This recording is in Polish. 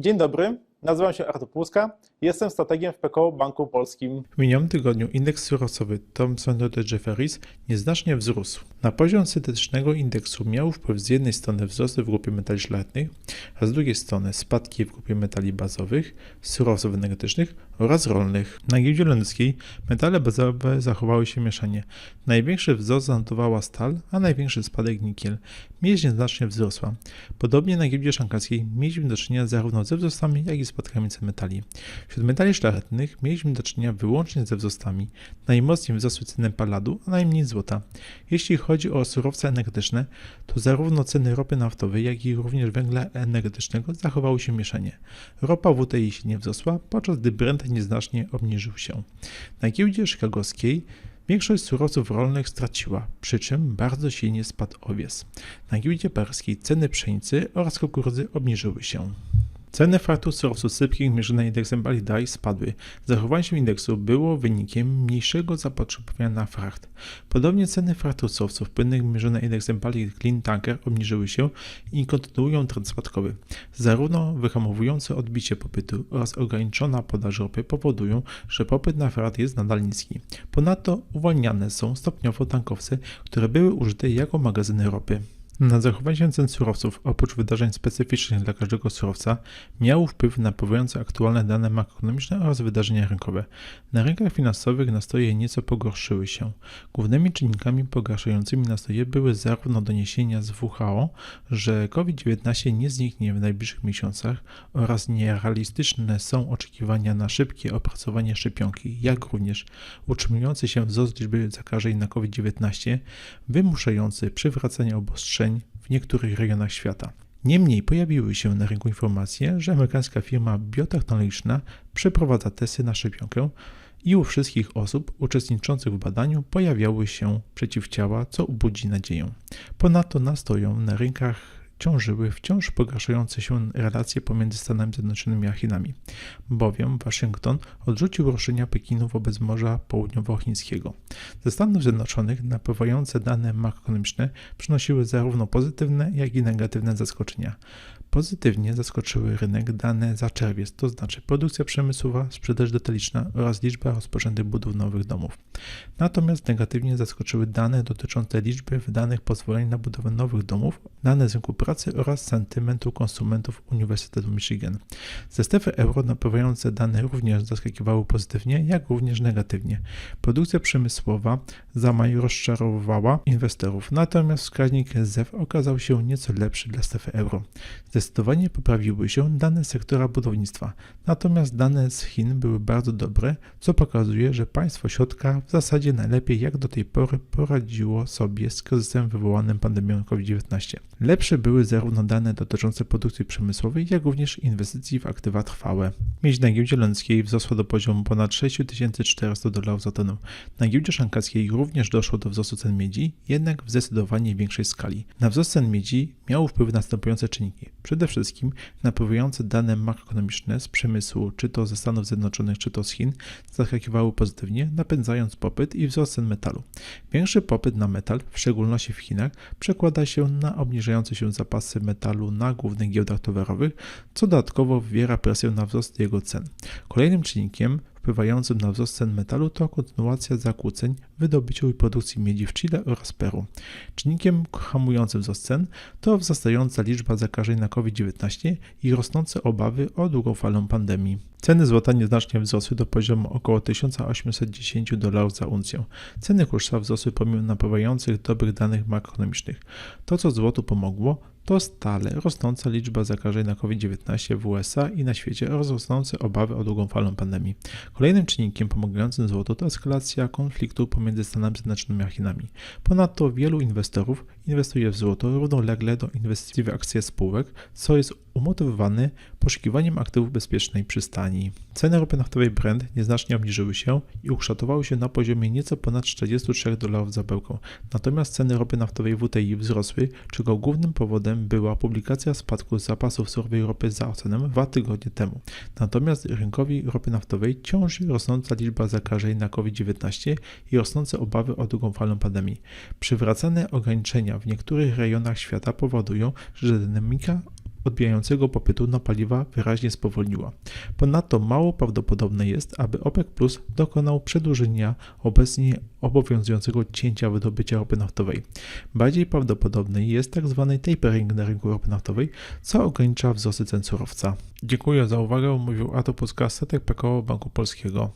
Dzień dobry, nazywam się Artur Płuska, jestem strategiem w PKO Banku Polskim. W minionym tygodniu indeks surowcowy Thomson Reuters Jefferies nieznacznie wzrósł. Na poziom syntetycznego indeksu miał wpływ z jednej strony wzrosty w grupie metali szlachetnych, a z drugiej strony spadki w grupie metali bazowych, surowców energetycznych oraz rolnych. Na giełdzie londyńskiej metale bazowe zachowały się mieszanie. Największy wzrost zanotowała stal, a największy spadek nikiel. Miedź nieznacznie wzrosła. Podobnie na giełdzie szanghajskiej mieliśmy do czynienia zarówno ze wzrostami, jak i spadkami cen metali. Wśród metali szlachetnych mieliśmy do czynienia wyłącznie ze wzrostami. Najmocniej wzrosły ceny paladu, a najmniej złota. Jeśli chodzi o surowce energetyczne, to zarówno ceny ropy naftowej, jak i również węgla energetycznego zachowały się mieszanie. Ropa WTI się nie wzrosła, podczas gdy Brent nieznacznie obniżył się. Na giełdzie chicagowskiej Większość surowców rolnych straciła, przy czym bardzo silnie spadł owies. Na giełdzie paryskiej ceny pszenicy oraz kukurydzy obniżyły się. Ceny faktur surowców sypkich mierzone indeksem Balidai spadły. Zachowanie się indeksu było wynikiem mniejszego zapotrzebowania na fracht. Podobnie ceny faktur surowców płynnych mierzone indeksem Baltic Clean Tanker obniżyły się i kontynuują trend spadkowy. Zarówno wyhamowujące odbicie popytu oraz ograniczona podaż ropy powodują, że popyt na fracht jest nadal niski. Ponadto uwalniane są stopniowo tankowce, które były użyte jako magazyny ropy. Na zachowanie cen surowców, oprócz wydarzeń specyficznych dla każdego surowca, miał wpływ napływające aktualne dane makroekonomiczne oraz wydarzenia rynkowe. Na rynkach finansowych nastroje nieco pogorszyły się. Głównymi czynnikami pogarszającymi nastroje były zarówno doniesienia z WHO, że COVID-19 nie zniknie w najbliższych miesiącach oraz nierealistyczne są oczekiwania na szybkie opracowanie szczepionki, jak również utrzymujący się wzrost liczby zakażeń na COVID-19, wymuszający przywracanie obostrzeń w niektórych rejonach świata. Niemniej pojawiły się na rynku informacje, że amerykańska firma biotechnologiczna przeprowadza testy na szczepionkę i u wszystkich osób uczestniczących w badaniu pojawiały się przeciwciała, co budzi nadzieję. Ponadto nastoją na rynkach ciążyły wciąż pogarszające się relacje pomiędzy Stanami Zjednoczonymi a Chinami, bowiem Waszyngton odrzucił roszczenia Pekinu wobec Morza Południowochińskiego. Ze Stanów Zjednoczonych napływające dane makroekonomiczne przynosiły zarówno pozytywne, jak i negatywne zaskoczenia. Pozytywnie zaskoczyły rynek dane za czerwiec, to znaczy produkcja przemysłowa, sprzedaż detaliczna oraz liczba rozpoczętych budów nowych domów. Natomiast negatywnie zaskoczyły dane dotyczące liczby wydanych pozwoleń na budowę nowych domów, dane z rynku pracy oraz sentymentu konsumentów Uniwersytetu Michigan. Ze strefy euro napływające dane również zaskakiwały pozytywnie, jak również negatywnie. Produkcja przemysłowa za maj rozczarowała inwestorów, natomiast wskaźnik ZEW okazał się nieco lepszy dla strefy euro. Zdecydowanie poprawiły się dane sektora budownictwa, natomiast dane z Chin były bardzo dobre, co pokazuje, że państwo środka w zasadzie najlepiej jak do tej pory poradziło sobie z kryzysem wywołanym pandemią COVID-19. Lepsze były zarówno dane dotyczące produkcji przemysłowej, jak również inwestycji w aktywa trwałe. Miedź na giełdzie londyńskiej wzrosła do poziomu ponad 6400 dolarów za tonę. Na giełdzie szanghajskiej również doszło do wzrostu cen miedzi, jednak w zdecydowanie większej skali. Na wzrost cen miedzi miały wpływ następujące czynniki. Przede wszystkim napływające dane makroekonomiczne z przemysłu, czy to ze Stanów Zjednoczonych, czy to z Chin, zaskakiwały pozytywnie, napędzając popyt i wzrost cen metalu. Większy popyt na metal, w szczególności w Chinach, przekłada się na obniżające się zapasy metalu na głównych giełdach towarowych, co dodatkowo wywiera presję na wzrost jego cen. Kolejnym czynnikiem wpływającym na wzrost cen metalu to kontynuacja zakłóceń w wydobyciu i produkcji miedzi w Chile oraz Peru. Czynnikiem hamującym wzrost cen to wzrastająca liczba zakażeń na COVID-19 i rosnące obawy o długą falę pandemii. Ceny złota nieznacznie wzrosły do poziomu około 1810 dolarów za uncję. Ceny kurcza wzrosły pomimo napływających dobrych danych makroekonomicznych. To, co złotu pomogło, to stale rosnąca liczba zakażeń na COVID-19 w USA i na świecie oraz rosnące obawy o długą falę pandemii. Kolejnym czynnikiem pomagającym złotu to eskalacja konfliktu pomiędzy Stanami Zjednoczonymi a Chinami. Ponadto wielu inwestorów inwestuje w złoto równolegle do inwestycji w akcje spółek, co jest umotywowane poszukiwaniem aktywów bezpiecznej przystani. Ceny ropy naftowej Brent nieznacznie obniżyły się i ukształtowały się na poziomie nieco ponad 43 dolarów za bełkę. Natomiast ceny ropy naftowej WTI wzrosły, czego głównym powodem była publikacja spadku zapasów surowej ropy za ocenem dwa tygodnie temu. Natomiast rynkowi ropy naftowej ciąży rosnąca liczba zakażeń na COVID-19 i rosnące obawy o długą falę pandemii. Przywracane ograniczenia w niektórych rejonach świata powodują, że dynamika odbijającego popytu na paliwa wyraźnie spowolniła. Ponadto mało prawdopodobne jest, aby OPEC Plus dokonał przedłużenia obecnie obowiązującego cięcia wydobycia ropy naftowej. Bardziej prawdopodobny jest tzw. tapering na rynku ropy naftowej, co ogranicza wzrosty cen surowca. Dziękuję za uwagę, mówił Artur Puska, Statek PKO Banku Polskiego.